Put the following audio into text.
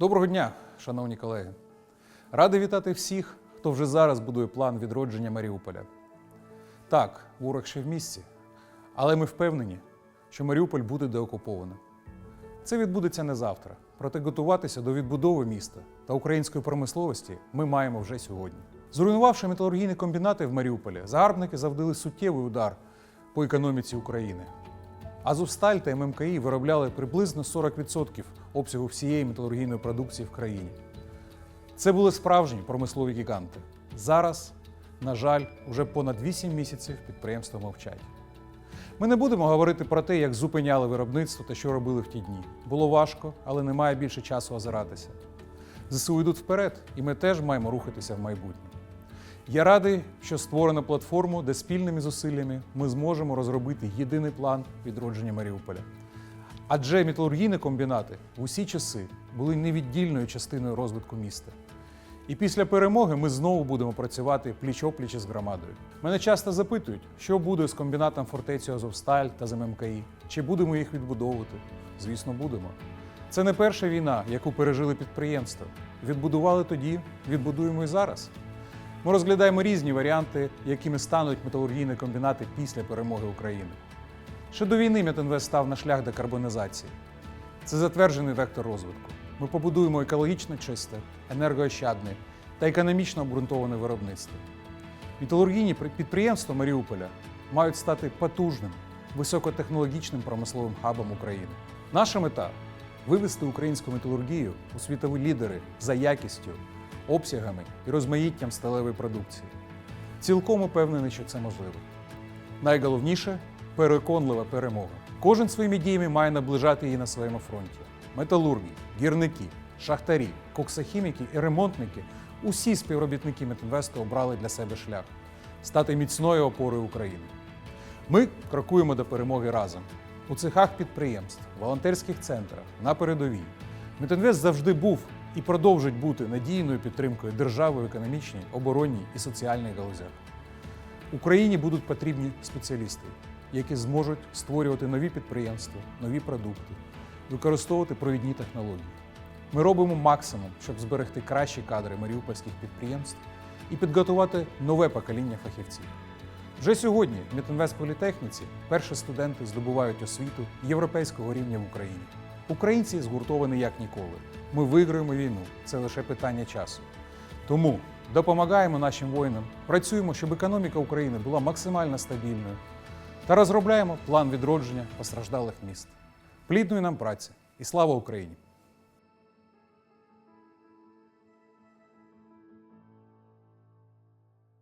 Доброго дня, шановні колеги. Радий вітати всіх, хто вже зараз будує план відродження Маріуполя. Так, ворог ще в місці, але ми впевнені, що Маріуполь буде деокуповано. Це відбудеться не завтра, проте готуватися до відбудови міста та української промисловості ми маємо вже сьогодні. Зруйнувавши металургійні комбінати в Маріуполі, загарбники завдали суттєвий удар по економіці України. Азовсталь та ММКІ виробляли приблизно 40% обсягу всієї металургійної продукції в країні. Це були справжні промислові гіганти. Зараз, на жаль, уже понад 8 місяців підприємства мовчать. Ми не будемо говорити про те, як зупиняли виробництво та що робили в ті дні. Було важко, але немає більше часу озиратися. ЗСУ йдуть вперед, і ми теж маємо рухатися в майбутнє. Я радий, що створено платформу, де спільними зусиллями ми зможемо розробити єдиний план відродження Маріуполя. Адже металургійні комбінати в усі часи були невіддільною частиною розвитку міста. І після перемоги ми знову будемо працювати пліч-опліч із громадою. Мене часто запитують, що буде з комбінатом фортецю Азовсталь та з ММКІ. Чи будемо їх відбудовувати? Звісно, будемо. Це не перша війна, яку пережили підприємства. Відбудували тоді, відбудуємо і зараз. Ми розглядаємо різні варіанти, якими стануть металургійні комбінати після перемоги України. Ще до війни Метинвест став на шлях декарбонізації. Це затверджений вектор розвитку. Ми побудуємо екологічно чисте, енергоощадне та економічно обґрунтоване виробництво. Металургійні підприємства Маріуполя мають стати потужним, високотехнологічним промисловим хабом України. Наша мета вивести українську металургію у світові лідери за якістю, обсягами і розмаїттям сталевої продукції. Цілком упевнений, що це можливо. Найголовніше переконлива перемога. Кожен своїми діями має наближати її на своєму фронті. Металурги, гірники, шахтарі, коксохіміки і ремонтники усі співробітники Метинвесту обрали для себе шлях стати міцною опорою України. Ми крокуємо до перемоги разом у цехах підприємств, волонтерських центрах, на передовій. Метинвест завжди був і продовжить бути надійною підтримкою держави в економічній, оборонній і соціальній галузях. Україні будуть потрібні спеціалісти, які зможуть створювати нові підприємства, нові продукти, використовувати провідні технології. Ми робимо максимум, щоб зберегти кращі кадри маріупольських підприємств і підготувати нове покоління фахівців. Вже сьогодні в Метинвест політехніці перші студенти здобувають освіту європейського рівня в Україні. Українці згуртовані як ніколи. Ми виграємо війну. Це лише питання часу. Тому допомагаємо нашим воїнам, працюємо, щоб економіка України була максимально стабільною та розробляємо план відродження постраждалих міст. Плідної нам праці і слава Україні!